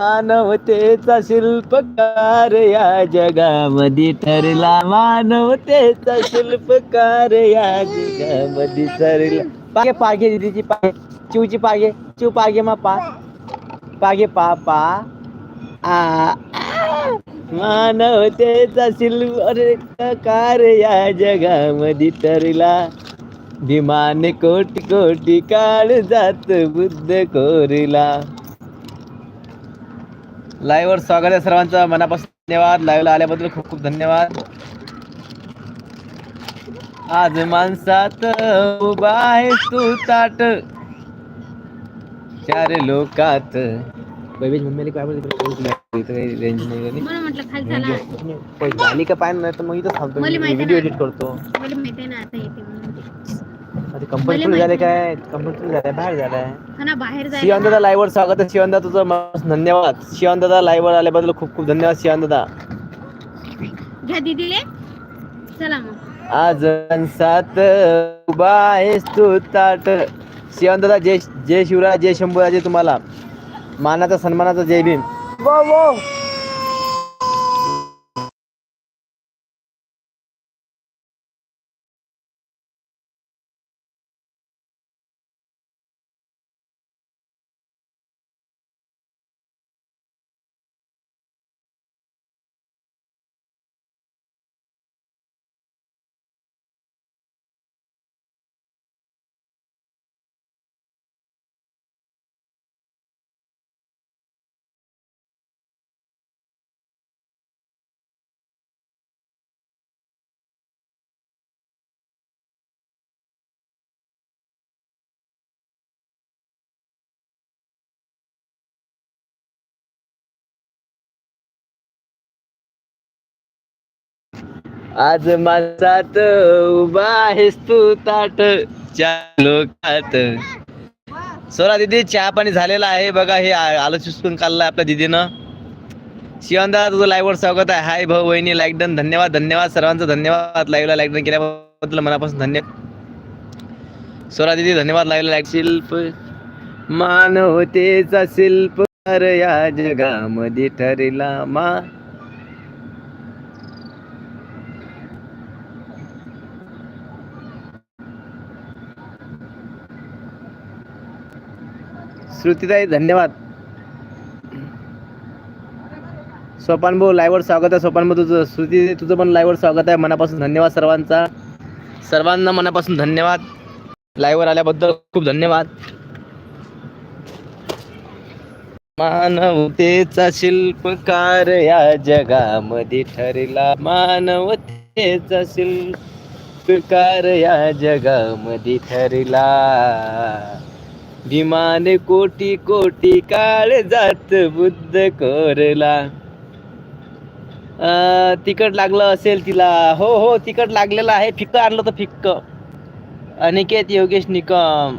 मानवतेचा शिल्पकार या जगामध्ये ठरला. मानवतेचा शिल्पकार या जगामध्ये ठरला. पागे पागे दिदीची पागे. चिवची पागे. चिव पागे मा पा. पागे पा पा. आ. मानवतेचा शिल्पकार या जगामध्ये ठरला. भीमाने कोटी कोटी काळ जात बुद्ध कोरिला. लाईव्ह वर स्वागत आहे सर्वांचं. मनापासून धन्यवाद. लाईव्हला आल्याबद्दल खूप खूप धन्यवाद. आज माणसात उभा आहेस तू ताट. चार लोकात. बैबीज मम्मीला काय रेंज नाही का पाय नाही तर मग इथं थांबतो व्हिडिओ. एडिट करतो. आहे आता कंपनी मला झाले काय? कंपनी झालंय बाहेर झालाय हा ना बाहेर जायला शिवान लाईव्ह वर स्वागत आहे. शिवान तुझं मस्त धन्यवाद. शिवान दादा लाईव्ह वर आल्याबद्दल खूप खूप धन्यवाद शिवान दादा घ्या दीदीले. चला मग. आज सात उभा आहेस तू ताट. शिवान दादा जय जय शिवराज जय शंभूराजे तुम्हाला. मानाचा सन्मानाचा जय भीम. वो वो आज माझात उभा आहेस तू ताट चार लोकात. सोरा दिदी चहा पाणी झालेला आहे. बघा हे आलं चुसकून काढलं आपल्या दिदीनं. शिवंदा तुझं लाईव्ह वर स्वागत आहे. हाय भाऊ वहिनी लाईक डन धन्यवाद धन्यवाद. सर्वांचं धन्यवाद. लाईव्हला लाईक डन केल्याबद्दल मनापासून धन्यवाद. सोरा दिदी धन्यवाद. लाईव्हला लाईक शिल्प मानवतेचा शिल्प या जगामध्ये ठरला मा श्रुतीताई धन्यवाद. सोपान भाऊ लाईव्हवर स्वागत आहे. सोपान भाऊ तुझं श्रुती तुझं पण लाईव्हवर स्वागत आहे. मनापासून धन्यवाद सर्वांचा. सर्वांना मनापासून धन्यवाद. लाईव्हवर आल्याबद्दल खूप धन्यवाद. मानवतेचा शिल्पकार या जगामध्ये ठरला. मानवतेचा शिल्पकार या जगामध्ये ठरला. भीमाने कोटी कोटी काळ जात बुद्ध करला. अं, तिकट लागलं असेल तिला. हो हो तिकट लागलेलं आहे. फिक्क आणलं तर फिक्क. अनिकेत योगेश निकम.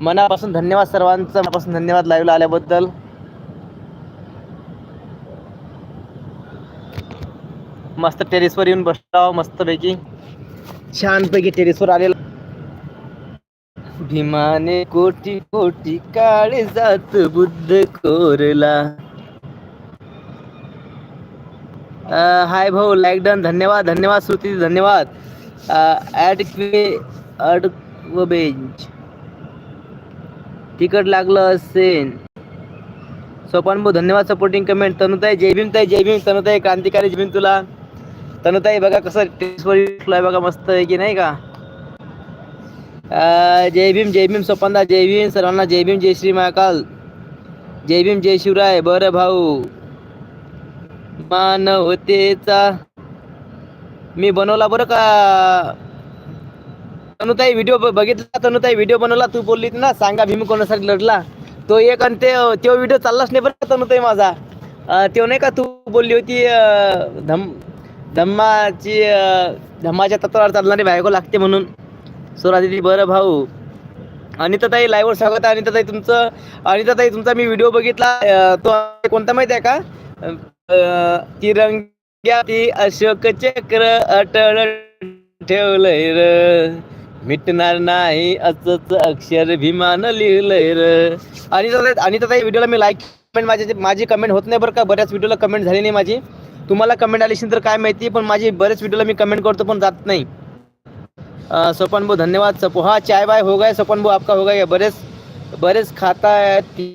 मनापासून धन्यवाद सर्वांचं. मनापासून धन्यवाद लाईव्हला आल्याबद्दल. मस्त टेरेसवर येऊन बसला मस्तपैकी. छानपैकी टेरेसवर आलेला भीमाने कोटी कोटी काळे जात बुद्ध कोरला. हाय भाऊ लाईक डन धन्यवाद धन्यवाद श्रुती धन्यवाद. ॲड क्वे अड व बेंच तिकट लागलं असेल. सोपान भाऊ धन्यवाद सपोर्टिंग कमेंट तनुताई जय भीम ताई जय भीम. तनुताई क्रांतिकारी जय भीम तुला. तनुताई बघा कसं टेरेसवर बघा मस्त आहे की नाही का? जय भीम जय भीम सोपंदा जय भीम सर्वांना जय भीम जय श्री महाकाल जय भीम जय शिवराय बर भाऊ. मानवतेचा. मी बनवला बरं का? तनुताई व्हिडिओ बघितला? तनुताई व्हिडिओ बनवला? तू बोलली ना सांगा भीम कोणासाठी लढला. तो एक आणि ते तो व्हिडिओ चाललाच नाही बरं तनुताई माझा? तो नाही का तू बोलली होती धम धम्माची धम्माच्या तत्वावर चालणारी बायको लागते म्हणून. सोरा दिदी बरं भाऊ. अनिताताई लाईव्हवर स्वागत आहे. अनिताताई तुमचं अनिताताई तुमचा मी व्हिडिओ बघितला. तो कोणता माहिती आहे का? तिरंग्या ती अशोक चक्र अटळ ठेवलंय र. मिटणार नाही असंच अक्षर भीमान लिहिलंय र. अनिताताई अनिताताई व्हिडिओला मी लाईक कमेंट माझी माझी कमेंट होत नाही बरं का? बऱ्याच व्हिडिओला कमेंट झाली नाही माझी. तुम्हाला कमेंट आली असेल तर काय माहिती पण माझी बरेच व्हिडिओला मी कमेंट करतो पण जात नाही. सोपन भाऊ धन्यवाद सपो। हाँ चाय बाय हो गए सोपन भाऊ आपका हो गया बरेच बरेच खाता है ती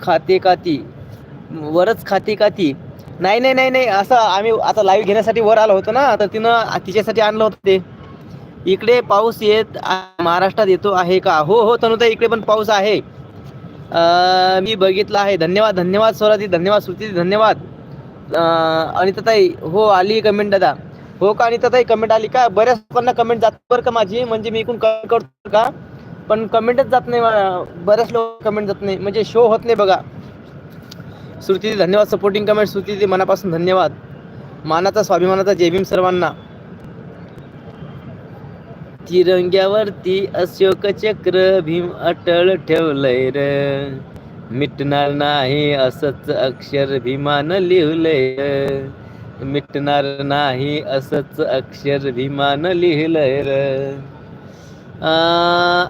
खाते का ती। वरच खाते का ती। नाही नाही नाही नाही असं आम्ही आता लाईव्ह घेण्यासाठी वर आलो होतो ना तर तिनं तिच्यासाठी आणलं होतं ते। इकडे पाऊस येत महाराष्ट्रात येतो आहे का? हो हो तनुताई इकडे पण पाऊस आहे। मी बघितला आहे धन्यवाद धन्यवाद स्वराजी धन्यवाद श्रुती धन्यवाद। अनिताताई हो आली कमेंट दादा। हो का आणि अनिताताई कमेंट आली का? बऱ्याच लोकांना कमेंट जात बरं का माझी? म्हणजे मी इकडून कमेंट करतो का? पण कमेंटच जात नाही मला. बऱ्याच लोक कमेंट जात नाही. म्हणजे शो होत नाही बघा. श्रुती धन्यवाद. सपोर्टिंग कमेंट श्रुती मनापासून धन्यवाद. मानाचा स्वाभिमानाचा जय भीम सर्वांना. तिरंग्यावरती अशोक चक्र भीम अटळ ठेवलंय र. मिटणार नाही असंच अक्षर भीमान लिहलंय मिटणार नाही असंच अक्षर भीमान लिहिलंय र.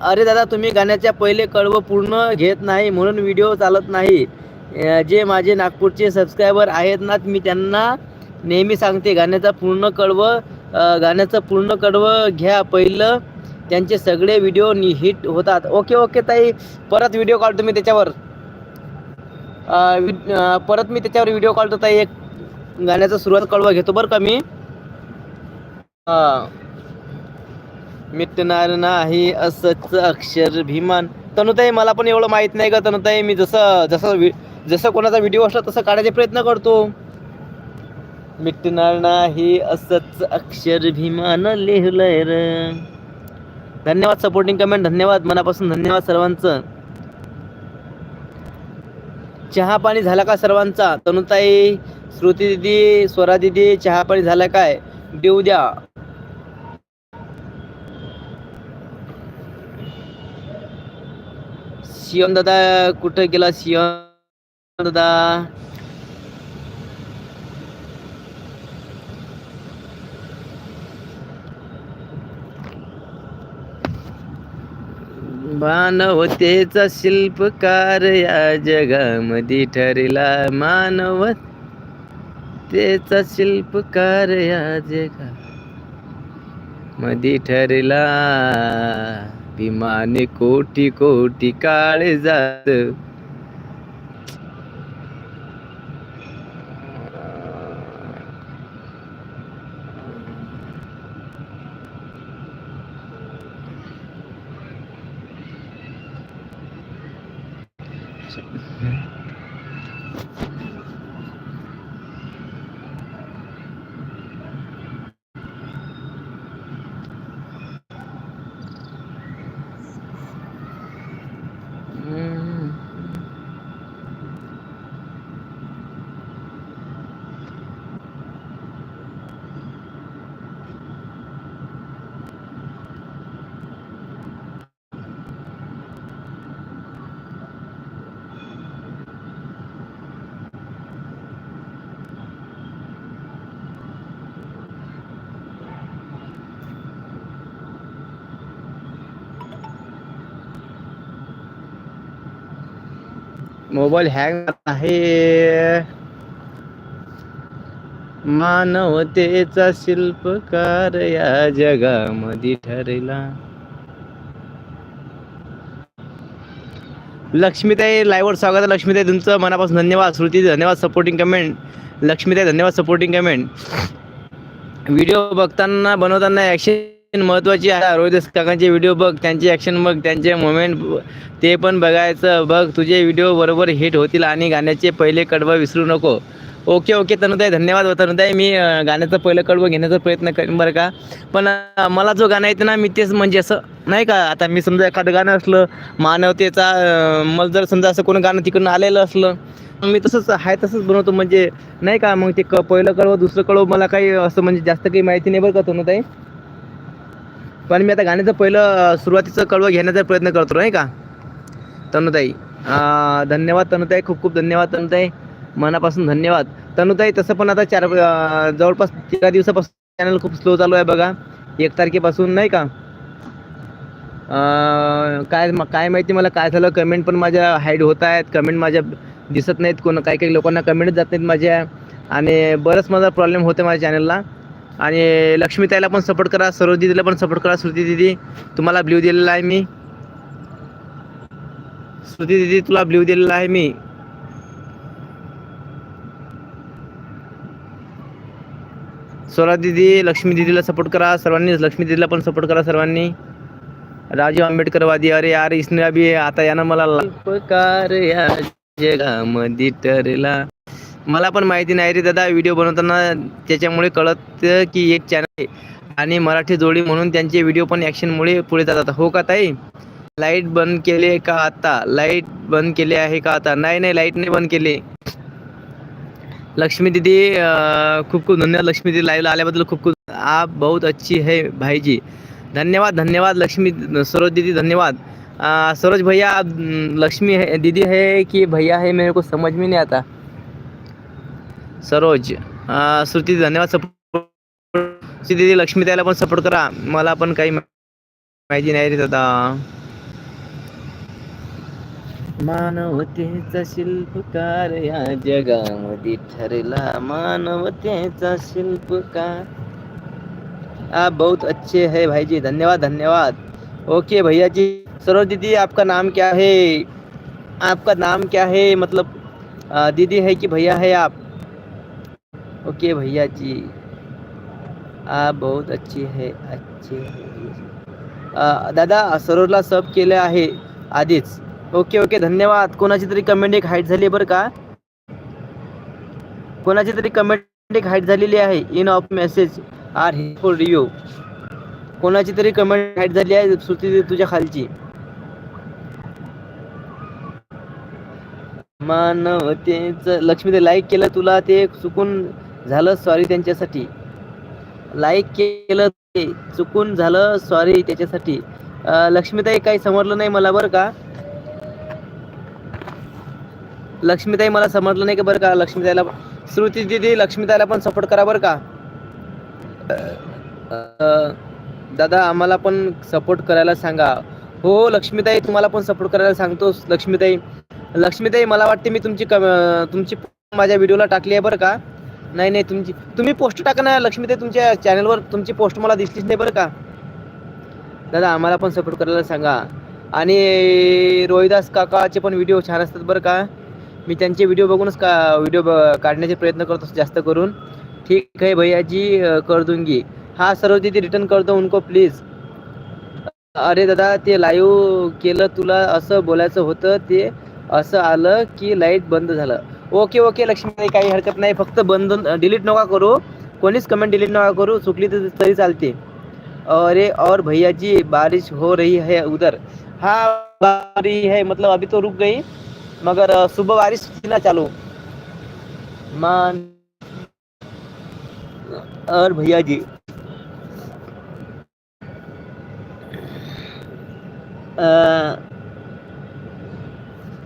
अरे दादा तुम्ही गाण्याच्या पहिले कडवं पूर्ण घेत नाही म्हणून व्हिडिओ चालत नाही. जे माझे नागपूरचे सबस्क्रायबर आहेत ना मी त्यांना नेहमी सांगते गाण्याचा पूर्ण कडवं गाण्याचं पूर्ण कडवं घ्या पहिलं. त्यांचे सगळे व्हिडिओ हिट होतात. ओके ओके ताई. परत व्हिडिओ काढतो मी त्याच्यावर. वि- परत मी त्याच्यावर व्हिडिओ काढतो ताई. एक गाण्याचा सुरुवात कळवा घेतो बरं का मी. हा. मिटणार नाही असंच अक्षर भीमान तनुताई मला पण एवढं माहीत नाही का तनुताई. मी जसं जसं जसं कोणाचा व्हिडिओ असला तसं काढायचा प्रयत्न करतो. मिटणार नाही असंच अक्षर भीमान लिहिलंय र. धन्यवाद सपोर्टिंग कमेंट धन्यवाद. मनापासून धन्यवाद सर्वांचं. चहा पाणी झाला का सर्वांचा? तनुताई श्रुती दिदी स्वरा दिदी चहा पाणी झाला काय? देऊ द्या. शिवम दादा कुठं गेला शिवम दादा? मानवतेचा शिल्पकार या जगामध्ये ठरला त्याचा शिल्पकार या जगा मधी ठरला विमाने कोटी कोटी काळे जात. मोबाईल हँग आहे. मानवतेचा शिल्पकार या जगामध्ये ठरला. लक्ष्मीताई लाईव्हवर स्वागत आहे. लक्ष्मीताई तुमचं मनापासून धन्यवाद. श्रुती धन्यवाद. सपोर्टिंग कमेंट लक्ष्मीताई धन्यवाद. सपोर्टिंग कमेंट व्हिडिओ बघताना बनवताना ॲक्शन महत्त्वाची आहे. रोहित काकांचे व्हिडिओ बघ त्यांचे ॲक्शन बघ त्यांचे मोमेंट ते पण बघायचं. बघ तुझे व्हिडिओ बरोबर हिट होतील आणि गाण्याचे पहिले कडवं विसरू नको. ओके ओके तनुताई धन्यवाद तनुताई मी गाण्याचं पहिलं कडवं घेण्याचा प्रयत्न करेन बरं का. पण मला जो गाणं येतं ना मी तेच म्हणजे असं नाही का आता मी समजा एखादं गाणं असलं मानवतेचा मला जर समजा असं कोणी गाणं तिकडून आलेलं असलं मग मी तसंच आहे तसंच बनवतो. म्हणजे नाही का मग ते क पहिलं कळवं दुसरं कळवं मला काही असं म्हणजे जास्त काही माहिती नाही बरं का तनुताई? पण मी आता गाण्याचं पहिलं सुरुवातीचं कळवं घेण्याचा प्रयत्न करतो नाही का? तनुताई धन्यवाद तनुताई खूप खूप धन्यवाद तनुताई. मनापासून धन्यवाद. तनुताई तसं पण आता चार जवळपास तेरा दिवसापासून चॅनल खूप स्लो चालू आहे बघा. एक तारखेपासून नाही का? काय काय माहिती मला काय झालं? कमेंट पण माझ्या हाईड होत आहेत. कमेंट माझ्या दिसत नाहीत. कोण काही काही लोकांना कमेंट जात नाहीत माझ्या. आणि बरंच माझा प्रॉब्लेम होते माझ्या चॅनलला आणि लक्ष्मीताईला पण सपोर्ट करा सरोज दिदीला पण सपोर्ट करा श्रुती दिदी. तुम्हाला ब्ल्यू दिलेला आहे मी. श्रुती दिदी तुला ब्ल्यू दिलेला आहे मी. स्वरा दिदी लक्ष्मी दिदीला सपोर्ट करा सर्वांनी लक्ष्मी दिदीला पण सपोर्ट करा सर्वांनी. राजीव आंबेडकरवादी अरे यार इसने अभी आता यानं मला उपकार या जगामध्ये ठरला. मला पण माहिती नाही रे दादा. व्हिडिओ बनवताना त्याच्यामुळे कळत की एक चॅनल आहे. आणि मराठी जोडी म्हणून त्यांचे व्हिडिओ पण ॲक्शनमुळे पुढे जातात. हो का ताई? लाइट बंद केले का आता? लाइट बंद केले आहे का आता? नाही नाही लाइट नाही बंद केले. लक्ष्मी दीदी खूप खूप धन्यवाद. लक्ष्मी दीदी लाईव्हला आल्याबद्दल खूप खूप आप बहुत अच्छी है भाईजी. धन्यवाद धन्यवाद लक्ष्मी सरोज दीदी धन्यवाद. सरोज भैया आप, लक्ष्मी है दीदी है कि भैया है? मेरे को समझ में नहीं आता. सरोज श्रुती धन्यवाद सपोर्ट दीदी, लक्ष्मी ताईला पण सपोर्ट करा. मला पण काही माहिती नाही रे दादा. मानवतेचा शिल्पकार या जगामध्ये ठरला. मानवतेचा शिल्पकार. आप बहुत अच्छे है भाई जी धन्यवाद धन्यवाद. ओके भैया जी सरोज दीदी, आपका नाम क्या है? आपका नाम क्या है? मतलब दीदी है कि भैया है आप? ओके भैया जी। आप बहुत अच्छी है अच्छे है। दादा सरोजला सब केलं आहे आधीच। ओके ओके धन्यवाद। कोणाची तरी कमेंट एक हाईट झाली बरं का? कोणाची तरी कमेंट एक हाईट झालेली आहे? इन ऑफ मेसेज आर हे फॉर रिव्ह्यू कोणाची तरी कमेंट हाईट झाली आहे श्रुती तुझ्या खालची? मानवतेच लक्ष्मी ते लाईक केलं तुला ते चुकून झालं सॉरी त्यांच्यासाठी. लाईक केलं ते चुकून झालं सॉरी त्याच्यासाठी. लक्ष्मीताई काही समजलं नाही मला बरं का? लक्ष्मीताई मला समजलं नाही का बरं का? लक्ष्मीताईला श्रुती दिदी लक्ष्मीताईला पण सपोर्ट करा बरं का? दादा आम्हाला पण सपोर्ट करायला सांगा. हो लक्ष्मीताई तुम्हाला पण सपोर्ट करायला सांगतो लक्ष्मीताई. लक्ष्मीताई मला वाटते मी तुमची कम तुमची माझ्या व्हिडिओला टाकली आहे बरं का? नाही नाही तुमची तुम्ही पोस्ट टाका ना लक्ष्मी ते तुमच्या चॅनलवर तुमची पोस्ट मला दिसलीच नाही बरं का. दादा आम्हाला पण सपोर्ट करायला सांगा. आणि रोहिदास काकाचे पण व्हिडिओ छान असतात बरं का. मी त्यांचे व्हिडिओ बघूनच का व्हिडिओ काढण्याचे प्रयत्न करतो जास्त करून. ठीक आहे भैयाजी कर दूंगी. हा सर्व तिथे रिटर्न करतो उनको प्लीज अरे दादा ते लाईव्ह केलं तुला असं बोलायचं होतं ते असं आलं की लाइट बंद झालं. ओके ओके लक्ष्मी काही हरकत नाही. फक्त बंद डिलीट नका करू. कोणीच कमेंट डिलीट नका करू. चुकली तर तरी चालते. अरे और भैयाजी बारिश हो रही है उधर. हाँ बारिश है मतलब अभी तो रुक गई. मगर सुबह बारिश ना चालू. मान और भैया जी अ,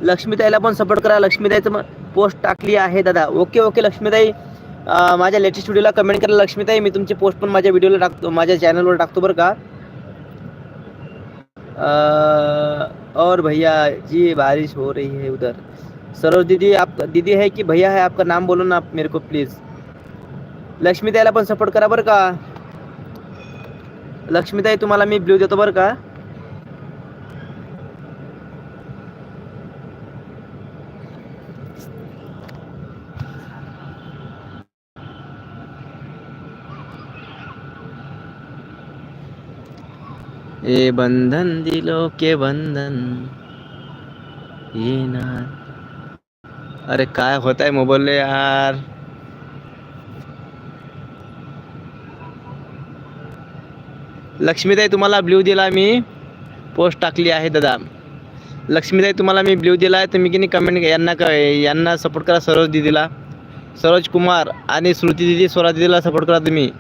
लक्ष्मीताईला पण सपोर्ट करा. लक्ष्मीताईचं पोस्ट टाकली आहे दादा. Okay okay Laxmitai. माझ्या लेटेस्ट व्हिडिओला कमेंट करा लक्ष्मीताई मी तुमची पोस्ट पण माझ्या व्हिडिओला टाकतो माझ्या चॅनलवर टाकतो बरं का? और भैया जी बारिश हो रही है उधर. सरोज दीदी आप दीदी है कि भैया है? आपका नाम बोलो ना आप मेरे को प्लीज लक्ष्मीताईला पण सपोर्ट करा बरं का? लक्ष्मीताई तुम्हाला मी ब्ल्यू देतो बरं का? ये बंधन दिलों के बंधन। ये ना। अरे काय होत आहे मोबाईल यार? लक्ष्मीताई तुम्हाला ब्ल्यू दिला मी. पोस्ट टाकली आहे दादा. लक्ष्मीताई तुम्हाला मी ब्ल्यू दिला आहे, तुम्ही की नाही कमेंट यांना क यांना सपोर्ट करा सरोज दिदीला. सरोज कुमार आणि श्रुती दिदी, स्वरा दिदीला सपोर्ट करा तुम्ही.